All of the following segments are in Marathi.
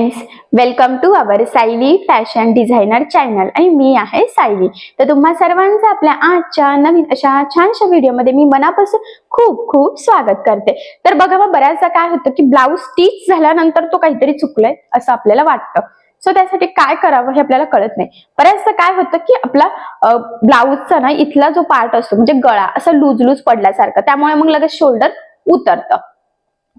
Welcome to our Sayali fashion designer channel आणि मी आहे सायली तर तुम्हा सर्वांचं आपल्या आजच्या नवीन अशा छानशा व्हिडिओमध्ये मी मनापासून खूप खूप स्वागत करते. तर बघा मग बऱ्याचदा काय होतं की ब्लाऊज स्टिच झाल्यानंतर तो काहीतरी चुकलाय असं आपल्याला वाटतं. सो त्यासाठी काय करावं हे आपल्याला कळत नाही. बऱ्याचदा काय होतं की आपला ब्लाऊजचा ना इथला जो पार्ट असतो म्हणजे गळा असं लूज लूज पडल्यासारखं त्यामुळे मग लगेच शोल्डर उतरतं.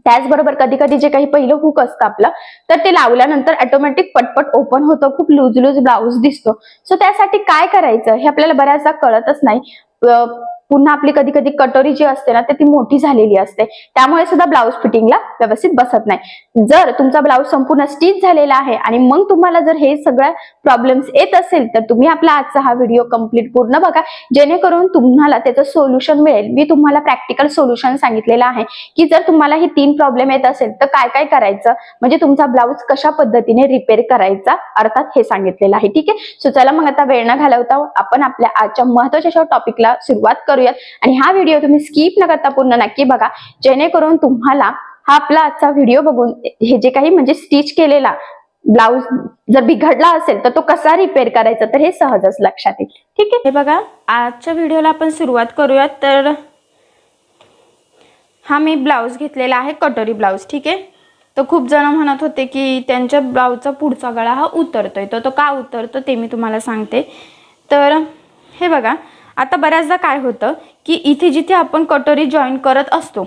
त्याचबरोबर कधी कधी जे काही पहिलं हुक असतं आपलं तर ते लावल्यानंतर ऑटोमॅटिक पटपट ओपन होतं खूप लूज लूज ब्लाऊज दिसतो. सो त्यासाठी काय करायचं हे आपल्याला बऱ्याचदा कळतच नाही. पुन्हा आपली कधी कधी कटोरी जी असते ना ती मोठी झालेली असते. त्यामुळे सुद्धा ब्लाऊज फिटिंगला व्यवस्थित बसत नाही. जर तुमचा ब्लाऊज संपूर्ण स्टिच झालेला आहे आणि मग तुम्हाला जर हे सगळ्या प्रॉब्लेम्स येत असेल तर तुम्ही आपला आजचा हा व्हिडिओ कंप्लीट पूर्ण बघा. जेणेकरून तुम्हाला त्याचं सोल्युशन मिळेल. मी तुम्हाला प्रॅक्टिकल सोल्युशन सांगितलेलं आहे की जर तुम्हाला हे तीन प्रॉब्लेम येत असेल तर काय काय करायचं? म्हणजे तुमचा ब्लाऊज कशा पद्धतीने रिपेअर करायचा? अर्थात हे सांगितलेलं आहे. ठीक आहे? सो चला मग आता वेळ न घालवता आपण आपल्या आजच्या महत्त्वाच्या टॉपिकला सुरुवात करू करूयात. आणि हा व्हिडिओ तुम्ही स्किप न करता पूर्ण नक्की बघा. जेणेकरून तुम्हाला हा आपला आजचा व्हिडिओ बघून हे जे काही म्हणजे स्टिच केलेला ब्लाऊज जर बिघडला असेल तर तो कसा रिपेअर करायचा तर हे सहजच लक्षात येईल. ठीक आहे? हे बघा आजच्या व्हिडिओला आपण सुरुवात करूयात. तर हा मी ब्लाऊज घेतलेला आहे कटोरी ब्लाऊज ठीक आहे? तर खूप जण म्हणत होते की त्यांच्या ब्लाऊजचा पुढचा गळा हा उतरतोय. तर तो का उतरतो ते मी तुम्हाला सांगते. तर हे बघा आता बऱ्याचदा काय होतं की इथे जिथे आपण कटोरी जॉईन करत असतो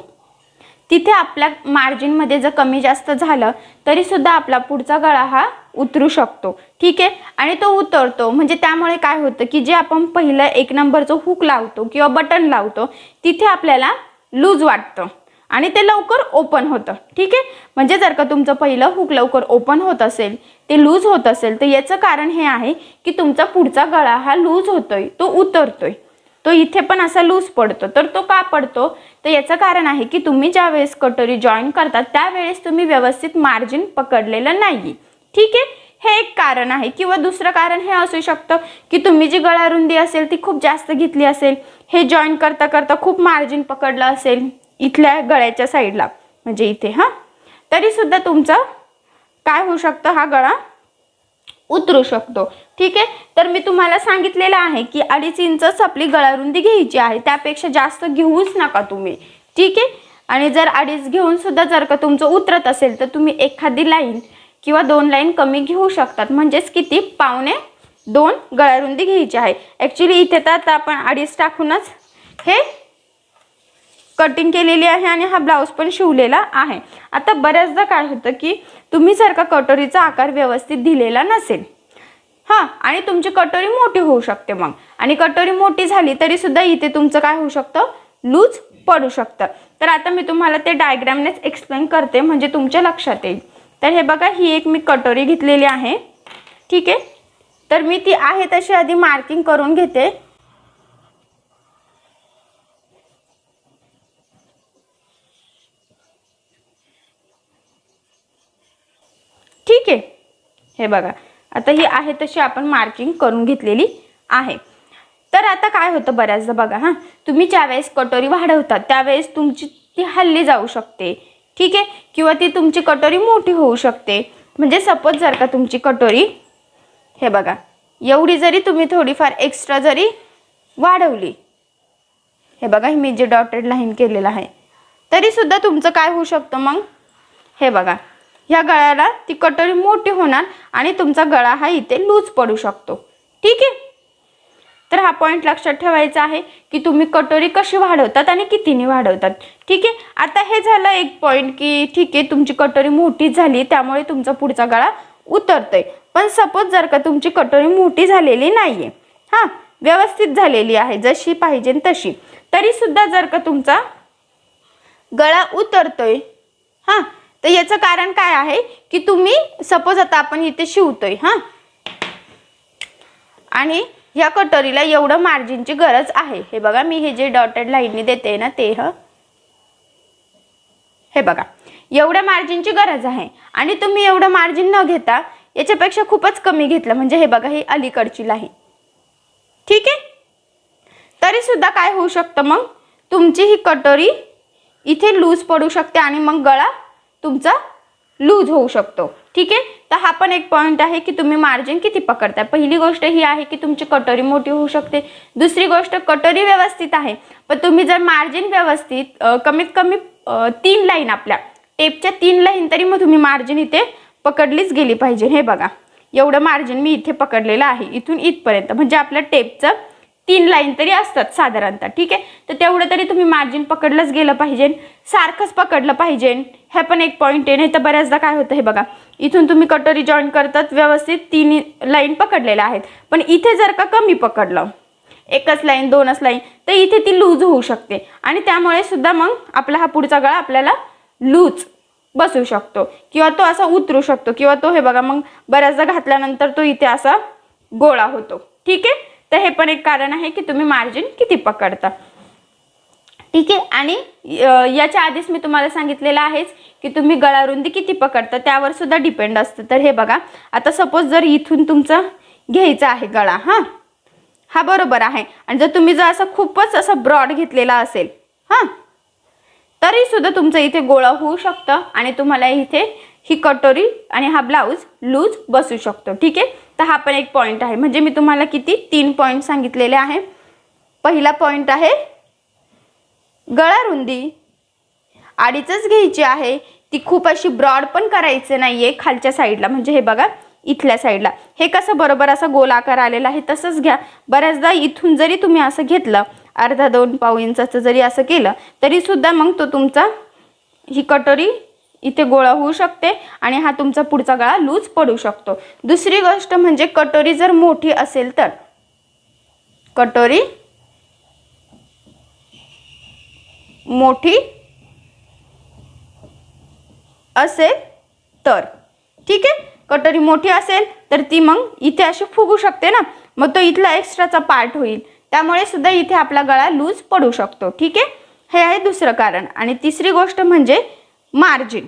तिथे आपल्या मार्जिनमध्ये जर कमी जास्त झालं तरीसुद्धा आपला पुढचा गळा हा उतरू शकतो. ठीक आहे? आणि तो उतरतो. म्हणजे त्यामुळे काय होतं की जे आपण पहिलं एक नंबरचं हुक लावतो किंवा बटन लावतो तिथे आपल्याला लूज वाटतं. आणि ते लवकर ओपन होतं. ठीक आहे? म्हणजे जर का तुमचं पहिलं हुक लवकर ओपन होत असेल ते लूज होत असेल तर याचं कारण हे आहे की तुमचा पुढचा गळा हा लूज होतोय तो उतरतोय. तो इथे पण असा लूज पडतो. तर तो का पडतो? तर याचं कारण आहे की तुम्ही ज्या वेळेस कटोरी जॉईन करतात त्यावेळेस तुम्ही व्यवस्थित मार्जिन पकडलेलं नाही ठीक आहे? हे एक कारण आहे. किंवा दुसरं कारण हे असू शकतं की तुम्ही जी गळा रुंदी असेल ती खूप जास्त घेतली असेल हे जॉईन करता करता खूप मार्जिन पकडलं असेल इथल्या गळ्याच्या साईडला म्हणजे इथे हां? तरीसुद्धा तुमचं काय होऊ शकतं हा गळा? उतरू शकतो. ठीक आहे? तर मी तुम्हाला सांगितलेलं आहे की अडीच इंचच आपली गळारुंदी घ्यायची आहे. त्यापेक्षा जास्त घेऊच नका तुम्ही. ठीक आहे? आणि जर अडीच घेऊन सुद्धा जर का तुमचं उतरत असेल तर तुम्ही एखादी लाईन किंवा दोन लाईन कमी घेऊ शकतात. म्हणजेच किती? पावणे दोन गळारुंदी घ्यायची आहे. ॲक्च्युली इथे तर आता आपण अडीच टाकूनच हे कटिंग केलेली आहे आणि हा ब्लाऊज पण शिवलेला आहे. आता बऱ्याचदा काय होतं की तुम्ही सारखा का कटोरीचा आकार व्यवस्थित दिलेला नसेल हां आणि तुमची कटोरी मोठी होऊ शकते मग. आणि कटोरी मोठी झाली तरी सुद्धा इथे तुमचं काय होऊ शकतं? लूज पडू शकतं. तर आता मी तुम्हाला ते डायग्रामनेच एक्सप्लेन करते म्हणजे तुमच्या लक्षात येईल. तर हे बघा ही एक मी कटोरी घेतलेली आहे. ठीक आहे? तर मी ती आहे तशी आधी मार्किंग करून घेते. ठीक आहे? हे बघा. आता ही आहे तशी आपण मार्किंग करून घेतलेली आहे. तर आता काय होतं बऱ्याचदा बघा हां. तुम्ही ज्यावेळेस कटोरी वाढवतात त्यावेळेस तुमची ती हल्ली जाऊ शकते. ठीक आहे? किंवा ती तुमची कटोरी मोठी होऊ शकते. म्हणजे सपोज जर का तुमची कटोरी हे बघा एवढी जरी तुम्ही थोडीफार एक्स्ट्रा जरी वाढवली हे बघा मी जे डॉटेड लाईन केलेलं आहे तरीसुद्धा तुमचं काय होऊ शकतं मग? हे बघा. ह्या गळ्याला ती कटोरी मोठी होणार आणि तुमचा गळा हा इथे लूज पडू शकतो. ठीक आहे? तर हा पॉईंट लक्षात ठेवायचा आहे की तुम्ही कटोरी कशी वाढवतात आणि कितीने वाढवतात. ठीक आहे? आता हे झालं एक पॉईंट की ठीक आहे तुमची कटोरी मोठी झाली त्यामुळे तुमचा पुढचा गळा उतरतोय. पण सपोज जर का तुमची कटोरी मोठी झालेली नाही आहे हां व्यवस्थित झालेली आहे जशी पाहिजे तशी. तरीसुद्धा जर का तुमचा गळा उतरतोय हां तर याचं कारण काय आहे की तुम्ही सपोज आता आपण इथे शिवतोय हां? आणि ह्या कटोरीला एवढं मार्जिनची गरज आहे. हे बघा मी हे जे डॉटेड लाईननी देते ना ते ह. हे बघा एवढ्या मार्जिनची गरज आहे. आणि तुम्ही एवढं मार्जिन न घेता याच्यापेक्षा खूपच कमी घेतलं. म्हणजे हे बघा ही अलीकडची लाईन ठीक आहे? तरी सुद्धा काय होऊ शकतं मग? तुमची ही कटोरी इथे लूज पडू शकते आणि मग गळा तुमचा लूज होऊ शकतो. ठीक आहे? तर हा पण एक पॉईंट आहे की तुम्ही मार्जिन किती पकडताय. पहिली गोष्ट ही आहे की तुमची कटोरी मोठी होऊ शकते. दुसरी गोष्ट कटोरी व्यवस्थित आहे. पण तुम्ही जर मार्जिन व्यवस्थित कमीत कमी तीन लाईन आपल्या टेपच्या तीन लाईन तरी मग तुम्ही मार्जिन इथे पकडलीच गेली पाहिजे. हे बघा. एवढं मार्जिन मी इथे पकडलेलं आहे. इथून इथपर्यंत. म्हणजे आपल्या टेपचं तीन लाईन तरी असतात साधारणतः ठीक आहे? तर तेवढं तरी तुम्ही मार्जिन पकडलंच गेलं पाहिजे. सारखंच पकडलं पाहिजे. हे पण एक पॉईंट आहे नाही तर बऱ्याचदा काय होतं हे बघा. इथून तुम्ही कटोरी जॉईन करतात व्यवस्थित तीन लाईन पकडलेल्या आहेत. पण इथे जर का कमी पकडलं एकच लाईन दोनच लाईन तर इथे ती लूज होऊ शकते. आणि त्यामुळे सुद्धा मग आपला हा पुढचा गळा आपल्याला लूज बसू शकतो. किंवा तो असा उतरू शकतो. किंवा तो हे बघा मग बऱ्याचदा घातल्यानंतर तो इथे असा गोळा होतो. ठीक आहे? तर हे पण एक कारण आहे की तुम्ही मार्जिन किती पकडता. ठीक आहे? आणि याच्या आधीच मी तुम्हाला सांगितलेलं आहेच की तुम्ही गळा रुंदी किती पकडता त्यावर सुद्धा डिपेंड असतं. तर हे बघा आता सपोज जर इथून तुमचं घ्यायचं आहे गळा हां? हा बरोबर आहे. आणि जर तुम्ही जर असं खूपच असं ब्रॉड घेतलेला असेल हां? तरी सुद्धा तुमचं इथे गोळा होऊ शकतं आणि तुम्हाला इथे ही कटोरी आणि हा ब्लाऊज लूज बसू शकतो. ठीक आहे? तर हा पण एक पॉईंट आहे. म्हणजे मी तुम्हाला किती? तीन पॉईंट सांगितलेले आहे. पहिला पॉईंट आहे गळा रुंदी. अडीचच घ्यायची आहे. ती खूप अशी ब्रॉड पण करायचं आहे खालच्या साईडला म्हणजे हे बघा इथल्या साईडला हे कसं बरोबर असा गोल आकार आलेला आहे तसंच घ्या. बऱ्याचदा इथून जरी तुम्ही असं घेतलं अर्धा दोन पाऊ इंचाचं जरी असं केलं तरीसुद्धा मग तो तुमचा ही कटोरी इथे गोळा होऊ शकते आणि हा तुमचा पुढचा गळा लूज पडू शकतो. दुसरी गोष्ट म्हणजे कटोरी जर मोठी असेल तर. कटोरी मोठी असेल तर. ठीक आहे? कटोरी मोठी असेल तर ती मग इथे अशी फुगू शकते ना? मग तो इथला एक्स्ट्राचा पार्ट होईल. त्यामुळे सुद्धा इथे आपला गळा लूज पडू शकतो. ठीक आहे? हे आहे दुसरं कारण. आणि तिसरी गोष्ट म्हणजे मार्जिन.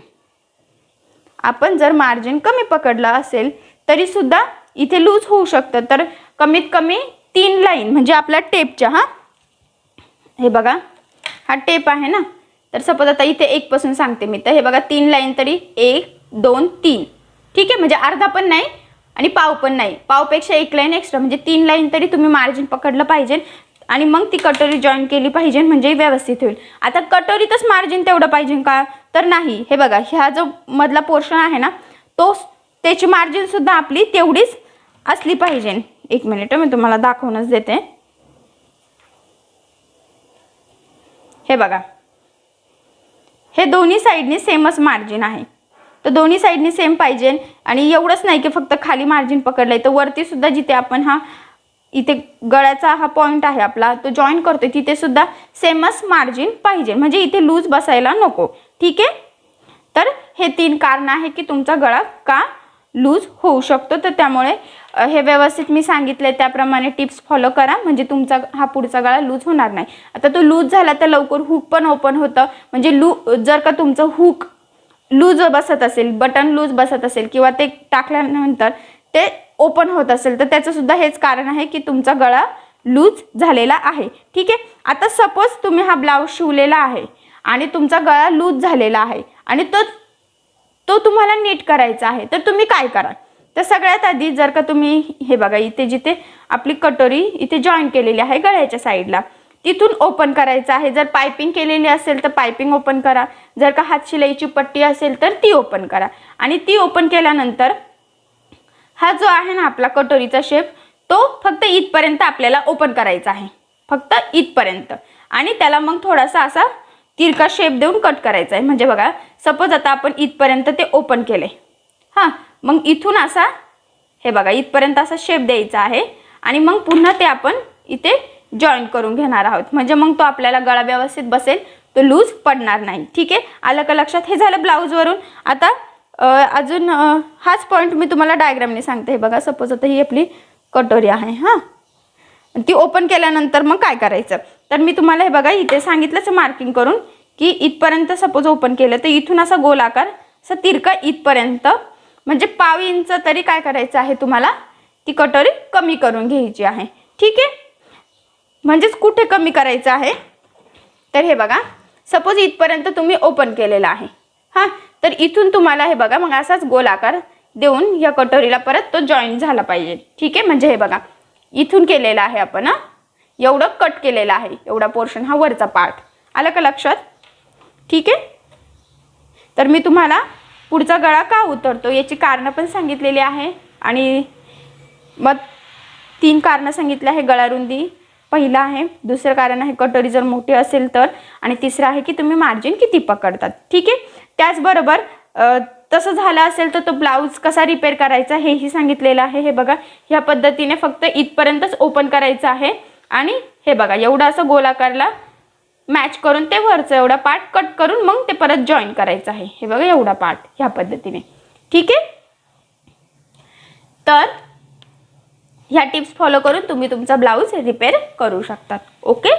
आपण जर मार्जिन कमी पकडलं असेल तरी सुद्धा इथे लूज होऊ शकतं. तर कमीत कमी तीन लाईन म्हणजे आपल्या टेपच्या हा? हे बघा हा टेप आहे ना? तर सपोज आता इथे एक पासून सांगते मी. तर हे बघा तीन लाईन तरी एक दोन तीन. ठीक आहे? म्हणजे अर्धा पण नाही आणि पाव पण नाही. पावपेक्षा एक लाईन एक्स्ट्रा म्हणजे तीन लाईन तरी तुम्ही मार्जिन पकडलं पाहिजे. आणि मग ती कटोरी जॉईन केली पाहिजे म्हणजे व्यवस्थित होईल. आता कटोरीतच मार्जिन तेवढं पाहिजे का? तर नाही. हे बघा ह्या जो मधला पोर्शन आहे ना तो त्याची मार्जिन सुद्धा आपली तेवढीच असली पाहिजे. एक मिनिट मी तुम्हाला दाखवूनच देते. हे बघा. हे दोन्ही साईडनी सेमच मार्जिन आहे. तर दोन्ही साईडनी सेम पाहिजे. आणि एवढंच नाही की फक्त खाली मार्जिन पकडलंय तर वरती सुद्धा जिथे आपण हा इथे गळ्याचा हा पॉईंट आहे आपला. तो जॉईन करतोय. तिथे सुद्धा सेमच मार्जिन पाहिजे. म्हणजे इथे लूज बसायला नको. ठीक आहे? तर हे तीन कारण आहे की तुमचा गळा का लूज होऊ शकतो. तर त्यामुळे हे व्यवस्थित मी सांगितले त्याप्रमाणे टिप्स फॉलो करा. म्हणजे तुमचा हा पुढचा गळा लूज होणार नाही. आता तो लूज झाला तर लवकर हुक पण ओपन होतं. म्हणजे लू जर का तुमचं हुक लूज बसत असेल बटन लूज बसत असेल किंवा ते टाकल्यानंतर ते ओपन होत असेल तर त्याचं सुद्धा हेच कारण आहे की तुमचा गळा लूज झालेला आहे. ठीक आहे? आता सपोज तुम्ही हा ब्लाऊज शिवलेला आहे आणि तुमचा गळा लूज झालेला आहे आणि तो तो तुम्हाला नीट करायचा आहे तर तुम्ही काय करा तर सगळ्यात आधी जर का तुम्ही हे बघा इथे जिथे आपली कटोरी इथे जॉईन केलेली आहे गळ्याच्या साईडला तिथून ओपन करायचं आहे. जर पायपिंग केलेली असेल तर पायपिंग ओपन करा. जर का हात शिलाईची पट्टी असेल तर ती ओपन करा. आणि ती ओपन केल्यानंतर हा जो आहे ना आपला कटोरीचा शेप तो फक्त इथपर्यंत आपल्याला ओपन करायचा आहे. फक्त इथपर्यंत. आणि त्याला मग थोडासा असा तिरका शेप देऊन कट करायचा आहे. म्हणजे बघा सपोज आता आपण इथपर्यंत ते ओपन केले हां मग इथून असा हे बघा इथपर्यंत असा शेप द्यायचा आहे. आणि मग पुन्हा ते आपण इथे जॉईन करून घेणार आहोत. म्हणजे मग तो आपल्याला गळा व्यवस्थित बसेल तो लूज पडणार नाही. ठीक आहे? आलं का लक्षात? हे झालं ब्लाऊजवरून आता अजून हाच पॉईंट मी तुम्हाला डायग्रामने सांगते. हे बघा सपोज आता ही आपली कटोरी आहे हां. ती ओपन केल्यानंतर मग काय करायचं? तर मी तुम्हाला हे बघा इथे सांगितलंच मार्किंग करून की इथपर्यंत सपोज ओपन केलं तर इथून असा गोल आकार असा तिरका इथपर्यंत म्हणजे पाव इंच तरी काय करायचं आहे तुम्हाला? ती कटोरी कमी करून घ्यायची आहे. ठीक आहे? म्हणजेच कुठे कमी करायचं आहे? तर हे बघा सपोज इथपर्यंत तुम्ही ओपन केलेलं आहे. हां तर इथून तुम्हाला हे बघा मग असाच गोल आकार देऊन या कटोरीला परत तो जॉईन झाला पाहिजे. ठीक आहे? म्हणजे हे बघा इथून केलेला आहे आपण एवढं कट केलेलं आहे. एवढा पोर्शन हा वरचा पार्ट आलं का लक्षात? ठीक आहे? तर मी तुम्हाला पुढचा गळा का उतरतो याची कारणं पण सांगितलेली आहे. आणि मग तीन कारणं सांगितले आहे गळा रुंदी पहिलं आहे दुसरं कारण आहे कटोरी जर मोठी असेल तर. आणि तिसरं आहे की तुम्ही मार्जिन किती पकडतात. ठीक आहे? त्याचबरोबर तसं झालं असेल तर तो ब्लाऊज कसा रिपेअर करायचा हेही सांगितलेलं आहे. हे बघा ह्या पद्धतीने फक्त इथपर्यंतच ओपन करायचं आहे. आणि हे बघा एवढा असं गोलाकारला मॅच करून ते वरचं एवढा पार्ट कट करून मग ते परत जॉईन करायचं आहे. हे बघा एवढा पार्ट ह्या पद्धतीने. ठीक आहे? तर ह्या टिप्स फॉलो करून तुम्ही तुमचा ब्लाऊज रिपेअर करू शकतात. ओके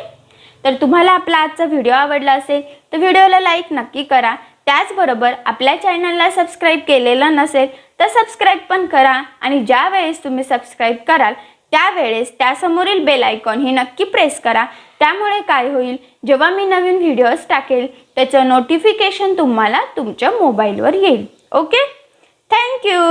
तर तुम्हाला आपला आजचा व्हिडिओ आवडला असेल तर व्हिडिओला लाईक नक्की करा. त्याचबरोबर आपल्या चॅनलला सबस्क्राईब केलेलं नसेल तर सबस्क्राईब पण करा आणि ज्या वेळेस तुम्ही सबस्क्राईब कराल त्यावेळेस त्यासमोरील बेल आयकॉन ही नक्की प्रेस करा. त्यामुळे काय होईल? जेव्हा मी नवीन व्हिडिओज टाकेल त्याचं नोटिफिकेशन तुम्हाला तुमच्या मोबाईलवर येईल. Okay thank you